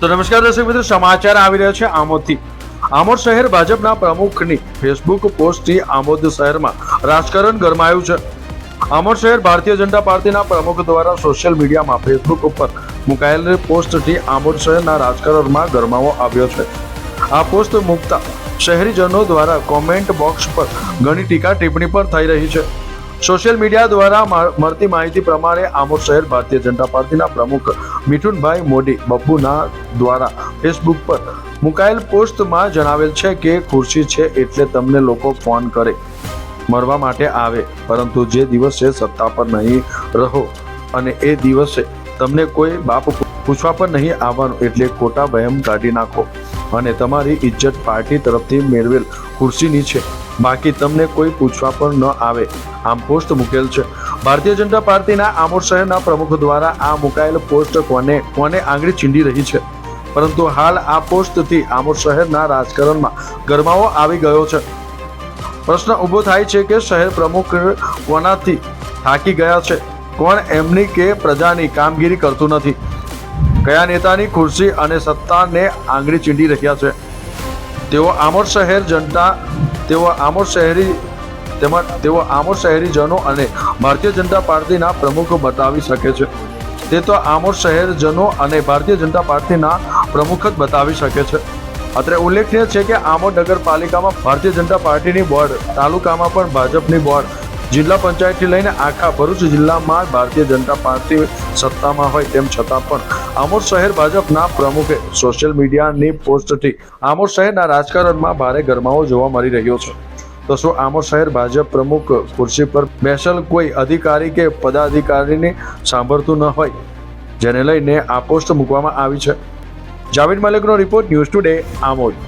તો નમસ્કાર દર્શક મિત્રો, સમાચાર આવી રહ્યા છે આમોદથી. આમોદ શહેર ભાજપના પ્રમુખની ફેસબુક પોસ્ટથી આમોદ શહેરમાં રાજકારણ ગરમાયું છે. આમોદ શહેર ભારતીય જનતા પાર્ટીના પ્રમુખ દ્વારા સોશિયલ મીડિયામાં ફેસબુક ઉપર મુકાયેલી પોસ્ટથી આમોદ શહેરના રાજકારણમાં ગરમાવો આવ્યો છે. આ પોસ્ટ મૂકતા શહેરીજનો દ્વારા કોમેન્ટ બોક્સ પર ઘણી ટીકા ટિપ્પણી પણ થઈ રહી છે. સોશિયલ મીડિયા દ્વારા મળતી માહિતી પ્રમાણે આમોદ શહેર ભારતીય જનતા પાર્ટીના પ્રમુખ મિઠુનભાઈ મોદી બબ્બુના દ્વારા ફેસબુક પર મુકાયેલ પોસ્ટમાં જણાવેલ છે કે ખુરશી છે એટલે તમને લોકો ફોન કરે મળવા માટે આવે, પરંતુ જે દિવસે સત્તા પર નહીં રહો અને એ દિવસે તમને કોઈ બાપ પૂછવા પર નહીં આવવાનું એટલે ખોટા વહેમ કાઢી નાખો. અને તમારી ઇજ્જત પાર્ટી તરફથી મેળવેલ ખુરશીની છે. બાકી તમને કોઈ પૂછવા પણ ન આવે. આમ પોસ્ટ મૂકેલ છે. ભારતીય જનતા પાર્ટીના આમોદ શહેરના પ્રમુખ દ્વારા આ મુકાયેલ પોસ્ટ કોને કોને આંગળી ચીંડી રહી છે? પરંતુ હાલ આ પોસ્ટથી આમોદ શહેરના રાજકારણમાં ગરમાવો આવી ગયો છે. પ્રશ્ન ઊભો થાય છે કે શહેર પ્રમુખ કોનાથી થાકી ગયા છે? કોણ એમની કે પ્રજાની કામગીરી કરતું નથી? કયા નેતાની ખુરશી અને સત્તાને આંગળી ચીંડી રહ્યા છે. તેઓ આમોદ શહેર જનતા, તેઓ આમોદ શહેરી તેમજ તેઓ આમોદ શહેરીજનો અને ભારતીય જનતા પાર્ટીના પ્રમુખ બતાવી શકે છે. તે તો આમોદ શહેરજનો અને ભારતીય જનતા પાર્ટીના પ્રમુખ જ બતાવી શકે છે. અત્રે ઉલ્લેખનીય છે કે આમોદ નગરપાલિકામાં ભારતીય જનતા પાર્ટીની બોર્ડ, તાલુકામાં પણ ભાજપની બોર્ડ જિલ્લા પંચાયતથી લઈને આખા ભરૂચ જિલ્લામાં ભારતીય જનતા પાર્ટી સત્તામાં હોય તેમ છતાં પણ આમોદ શહેર ભાજપના પ્રમુખે સોશિયલ મીડિયાની પોસ્ટથી આમોદ શહેરના રાજકારણમાં ભારે ગરમાવો જોવા મળી રહ્યો છે. તો શું આમોદ શહેર ભાજપ પ્રમુખ ખુરશી પર બેસેલ કોઈ અધિકારી કે પદાધિકારીને સાંભળતું ન હોય, જેને લઈને આ પોસ્ટ મૂકવામાં આવી છે? જાવેદ મલિકનો રિપોર્ટ ન્યૂઝ ટુડે આમોદ.